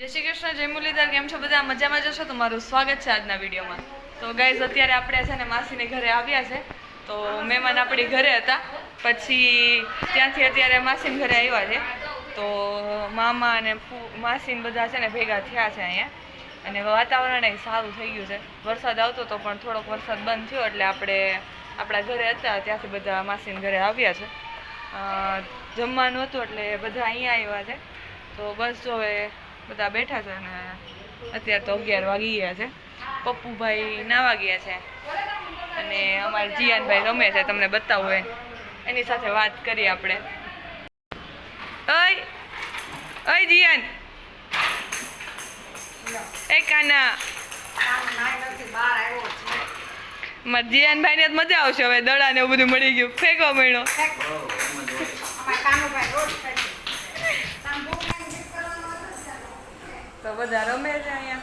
જય શ્રી કૃષ્ણ, જય મુરલીધર, કેમ છો બધા? મજામાં જશો તમારું સ્વાગત છે આજના વિડીયોમાં. તો ગાઈઝ અત્યારે આપણે છે ને માસીને ઘરે આવ્યા છે. તો મહેમાન આપણી ઘરે હતા. પછી ત્યાંથી અત્યારે માસીને ઘરે આવ્યા છે. તો મામા અને માસીને બધા છે ને ભેગા થયા છે અહીંયા. અને વાતાવરણ એ સારું થઈ ગયું છે. વરસાદ આવતો તો પણ થોડોક વરસાદ બંધ થયો, એટલે આપણે આપણા ઘરે હતા, ત્યાંથી બધા માસીને ઘરે આવ્યા છે. જમવાનું હતું, એટલે બધા અહીંયા આવ્યા છે. તો બસ જો બધા બેઠા છે અને અત્યારે તો અગિયાર વાગી ગયા છે. પપ્પુભાઈ નાવા ગયા છે. અને અમારા જીયાનભાઈ રમે છે, તમને બતાવું હોય એની સાથે વાત કરીએ આપણે. ઓય અય જીયાન. એ કાના. મારા જીયાનભાઈ ને મજા આવશે હવે દડા ને એવું બધું મળી ગયું. ફેંકો મળ્યો તો બધા રમે છે અહીંયા.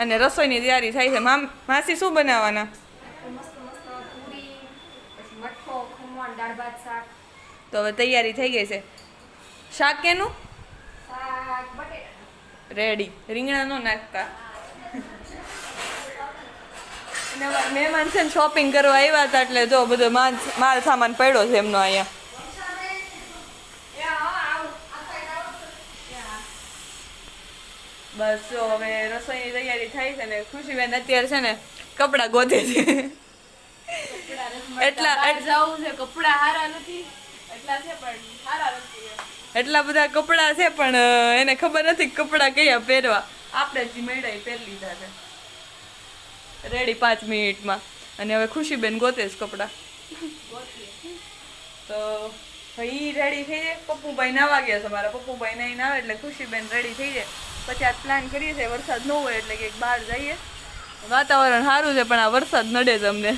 અને રસોઈની તૈયારી થાય છે. માસી શું બનાવવાના? તો હવે તૈયારી થઈ ગઈ છે. શાક કેનું? રેડી. રીંગણા નો નાખતા. મહેમાન છે ને શોપિંગ કરવા આવ્યા હતા એટલે જો બધો માલ સામાન પડ્યો છે એમનો અહીંયા. બસ જો હવે રસોઈની તૈયારી થાય છે ને ખુશીબેન અત્યારે છે ને કપડાં ગોતે છે. એટલા એટ- જવું છે કપડા સારા નથી. એટલા છે પણ હારા નથી એટલા બધા કપડાં છે પણ એને ખબર નથી કપડા કયા પહેરવા. આપણે જ મેળા પહેરી લીધા છે. રેડી પાંચ મિનિટમાં. અને હવે ખુશીબેન ગોતે જ કપડાં. તો ભાઈ રેડી થઈ જાય. પપ્પુભાઈ નાવા ગયા છે મારા. પપ્પુભાઈ નહીં આવે એટલે ખુશીબેન રેડી થઈ જાય. પછી આ પ્લાન કરીએ છીએ. વરસાદ ન હોય એટલે કે બહાર જઈએ. વાતાવરણ સારું છે પણ આ વરસાદ નડે છે અમને.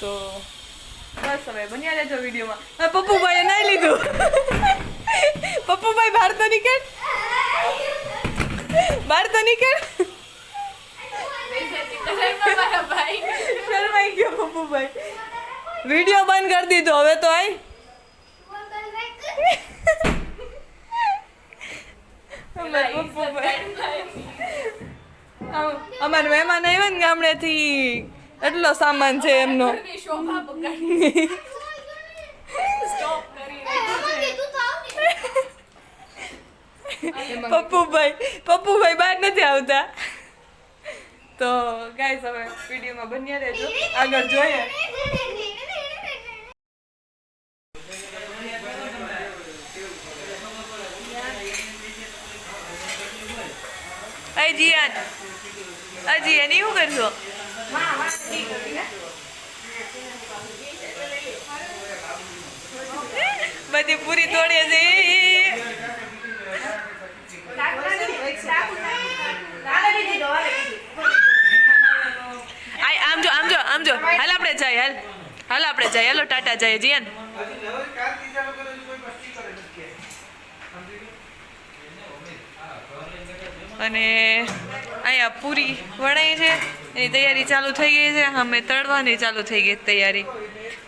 તો બસ હવે બન્યા રહેજો વિડીયોમાં. પપ્પુભાઈએ નહીં લીધું. પપ્પુભાઈ બહાર તો નીકળ. બહાર તો નીકળ. શરમાઈ ગયો પપ્પુભાઈ. વીડિયો બંધ કરી દીધો. હવે તો આય અમાર મહેમાન આવ્યા ને ગામડેથી એટલો સામાન છે એમનો પપ્પુભાઈ પપ્પુભાઈ બહાર નથી આવતા તો ગાઈસ હવે વિડીયોમાં બન્યા રહેજો આગળ જોઈએ અય જીયાન એવું કરશો? બધી પૂરી તોડીએ છે આમ જો આમ જો હાલ આપણે જાય હાલ. હાલ આપણે જાય હાલો, ટાટા જાય જીયાન. અને અહીંયા પૂરી વણાઈ છે. એની તૈયારી ચાલુ થઈ ગઈ છે. અમે તળવાની ચાલુ થઈ ગઈ તૈયારી.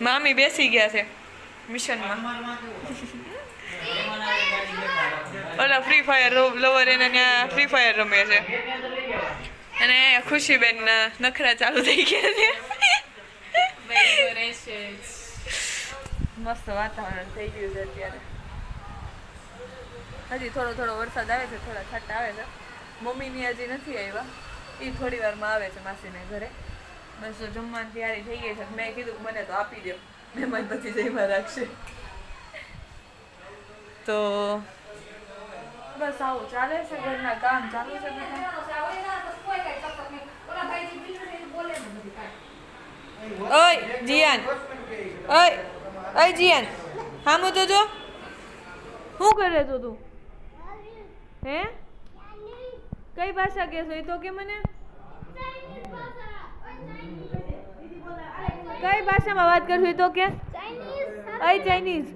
મામી બેસી ગયા છે મિશનમાં. ઓલા ફ્રી ફાયર લવર એને ત્યાં ફ્રી ફાયર રમે છે. અને ખુશીબેન નખરા ચાલુ થઈ ગયા છે. મસ્ત વાતાવરણ થઈ ગયું છે અત્યારે. હજી થોડો થોડો વરસાદ આવે છે, થોડા છાંટા આવે છે. મમ્મીની હજી નથી આવ્યા. એ થોડી વારમાં આવે છે માસીને ઘરે. બસ જમવાની તૈયારી થઈ ગઈ છે મેં કીધું મને તો આપી દો. મહેમાન પછી જઈમાં રાખશે. તો બસ આવું ચાલે છે ઘરના કામ ચાલુ છે ઓય, જીયાન. ઓય ઓય, જીયાન. હા તો જો શું કરે છો તું? હે? કઈ ભાષા કહેશો? એ તો કે મને? કઈ ભાષામાં વાત કરશો? એ તો કે? અય ચાઇનીઝ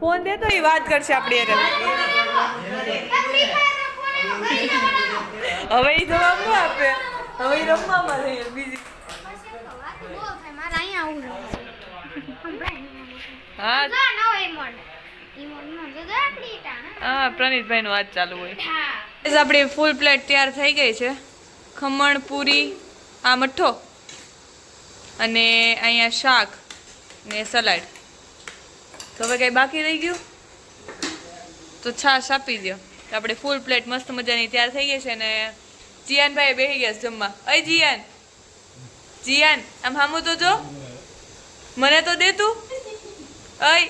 ફોન દે તો. એ વાત કરશે આપણી હારે હવે એ જવાબ ન આપે. હવે એ રમવામાં છે બીજી. મારે અહીંયા આવું હા પ્રનીતભાઈ નું વાત ચાલુ હોય. આપણી ફૂલ પ્લેટ તૈયાર થઈ ગઈ છે. ખમણ, પૂરી, આ મઠ્ઠો અને અહીંયા શાક ને સલાડ. તો હવે કંઈ બાકી રહી ગયું? તો છાશ આપી દો આપણે ફૂલ પ્લેટ મસ્ત મજાની તૈયાર થઈ ગઈ છે ને જીયાનભાઈ બેસી ગયા છે જમવા. અય જીયાન. જીયાન, આમ હામું તો જો. મને તો દે તું. અય.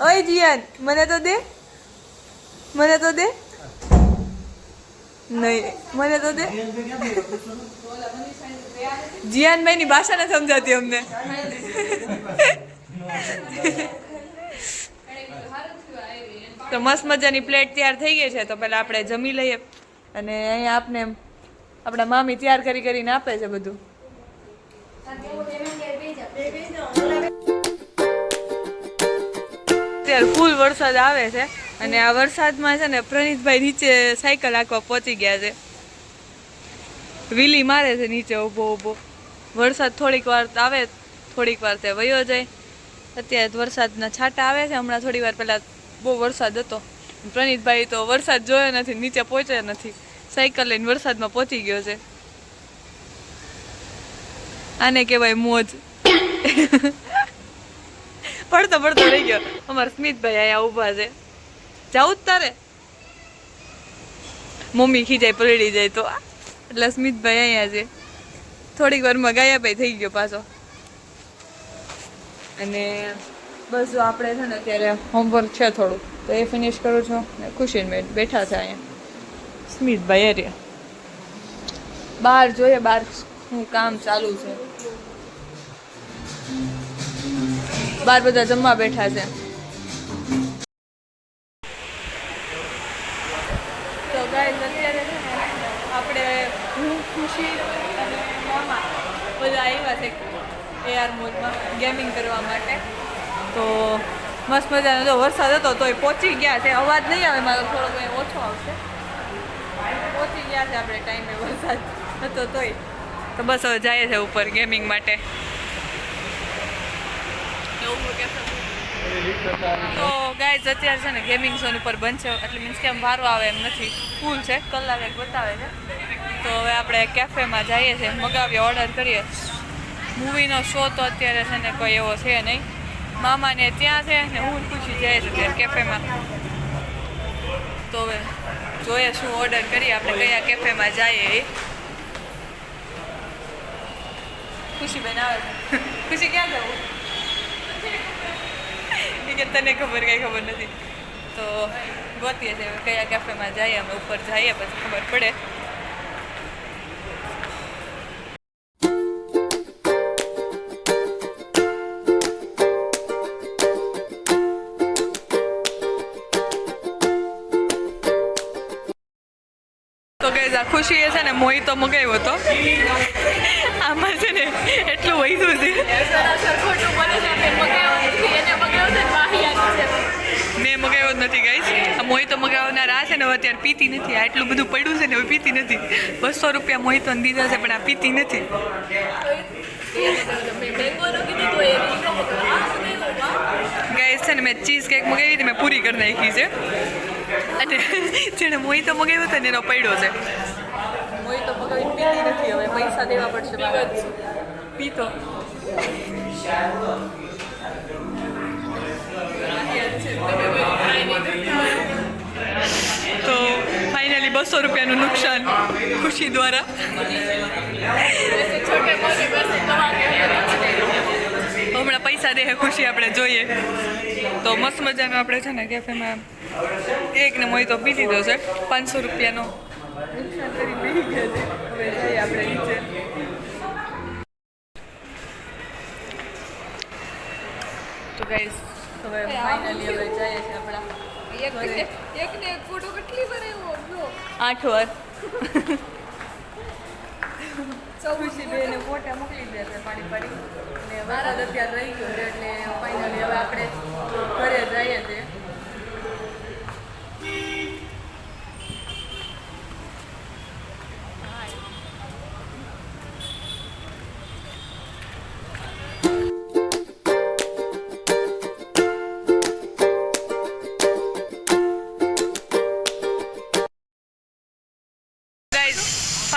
અય જીયાન, મને તો દે. મને તો દે. નહીં, મને તો દે. જીયાનભાઈ ની ભાષા ને સમજાતી અમને. તો મસ્ત મજાની પ્લેટ તૈયાર થઈ ગઈ છે, તો પહેલા આપણે જમી લઈએ. અને અહીંયા આપને આપણા મામી તૈયાર કરી કરીને આપે છે બધું. અત્યારે ફૂલ વરસાદ આવે છે અને આ વરસાદમાં છે ને પ્રનીતભાઈ નીચે સાયકલ આંકવા પહોંચી ગયા છે. વીલી મારે છે નીચે ઊભો ઊભો. વરસાદ થોડીક વાર આવે, થોડીક વાર તે વયો જાય. અત્યારે વરસાદના છાંટા આવે છે. હમણાં થોડી વાર પહેલાં બહુ વરસાદ હતો. પ્રનીતભાઈ તો વરસાદ જોયો નથી, નીચે પહોંચ્યા નથી. સાયકલ લઈને વરસાદમાં પહોંચી ગયો છે. આને કહેવાય મોજ. પડતો પડતો રહી ગયો. અમારા સ્મિતભાઈ અહીંયા ઊભા છે. જાઉં જ તારે? મમ્મી ખીજાય, પલળી જાય તો. એટલે સ્મિતભાઈ અહીંયા છે. થોડીક વારમાં ગાયાભાઈ થઈ ગયો પાછો. અને બસ જો આપણે છે ને અત્યારે હોમવર્ક છે થોડું. તો એ ફિનિશ કરું છું ને ખુશીને બેઠા છે અહીંયા. સ્મિતભાઈ અરે બહાર જોઈએ બહાર શું કામ ચાલુ છે. બાર બધા જમવા બેઠા છે. તો ગાઈઝ અત્યારે છે ને આપણે હું, ખુશી અને મામા બધા આવ્યા છે એઆર મોલમાં ગેમિંગ કરવા માટે. તો મસ્ત મજાનો જો વરસાદ હતો તોય પહોંચી ગયા છે. અવાજ નહીં આવે, મારો થોડો કંઈ ઓછો આવશે. પહોંચી ગયા છે આપણે ટાઈમે વરસાદ હતો તોય. તો બસ હવે જાય છે ઉપર ગેમિંગ માટે. તો ગાઈઝ અત્યારે છે ને ગેમિંગ ઝોન ઉપર બંધ છે. એટલે મીન્સ કે આમ વારો આવે એમ નથી. ફૂલ છે. કલાક એક બતાવે છે. તો હવે આપણે કેફેમાં જઈએ છીએ. મગાવીએ ઓર્ડર કરીએ. મૂવીનો શો તો અત્યારે છે ને કોઈ એવો છે નહીં. મામાને ત્યાં છે ને હું પૂછી જાય છે ત્યારે કેફેમાં તો હવે જોઈએ શું ઓર્ડર કરીએ. આપણે કયા કેફેમાં જઈએ એ. ખુશીબેન આવે ખુશી ક્યાં જવું? ઈ કે તને ખબર કઈ ખબર નથી. તો ગોતીએ છે કયા કેફેમાં જઈએ, અમે ઉપર જઈએ, પછી ખબર પડે. તો આ ખુશીએ છે ને મોહિતો મગાવ્યો હતો. આમાં છે ને, એટલું વધ્યું છે. મેં મગાવ્યો જ નથી ગઈ આ મોહિતો મગાવનાર આ છે ને હવે અત્યારે પીતી નથી. આ એટલું બધું પડ્યું છે ને હવે પીતી નથી. બસો રૂપિયા મોહિતો દીધા છે પણ આ પીતી નથી. ગઈ છે ને મેં ચીઝ કેક મગાવી હતી મેં પૂરી કરી નાખી છે. અને જેણે મોહિતો મગાવ્યો હતો ને એનો પડ્યો છે. મોહિતો મગાવી પીતી નથી હવે પૈસા દેવા પડશે પીતો. તો ફાઇનલી બસો રૂપિયાનું નુકસાન ખુશી દ્વારા. હમણાં પૈસા દે ખુશી આપણે જોઈએ. તો મસ્ત મજાનો આપણે છે ને કેફેમાં એક ને મોઈ તો પી લીધો છે. પાંચસો રૂપિયાનો. નુકસાન કરી પી ગયા છે. આપણે નીચે. હવે ફાઇનલી હવે જઈએ છે આપણા. ઘરે. આઠ વાર. ખુશી બેને ફોટા મોકલી દે છે પાડી પાડી. ને વરસાદ અત્યારે રહી ગયો એટલે ફાઇનલી હવે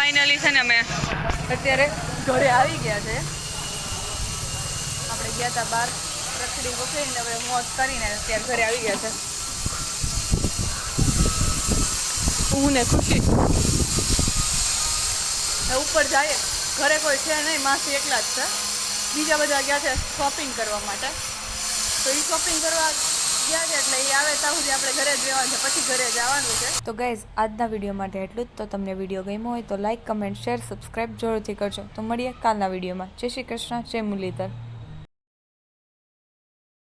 ફાઇનલી છે ને અમે અત્યારે ઘરે આવી ગયા છે. આપણે ગયા હતા બહાર રખડી વખડીને હવે મોજ કરીને અત્યારે ઘરે આવી ગયા છે. હું ને ખુશી. ઉપર જઈએ ઘરે કોઈ છે નહીં, માસી એકલા જ છે. બીજા બધા ગયા છે શોપિંગ કરવા માટે. તો એ શોપિંગ કરવા ગયા છે એટલે એ આવે ત્યાં સુધી આપણે ઘરે જ રહેવાનું છે, પછી ઘરે જવાનું છે. તો ગાઈઝ આજના વીડિયો માટે એટલું જ. તો તમને વીડિયો ગમ્યો હોય તો લાઇક કમેન્ટ શેર સબસ્ક્રાઇબ જરૂરથી કરજો. તો મળીએ કાલના વિડીયોમાં જય શ્રી કૃષ્ણ, જય મુરલીધર.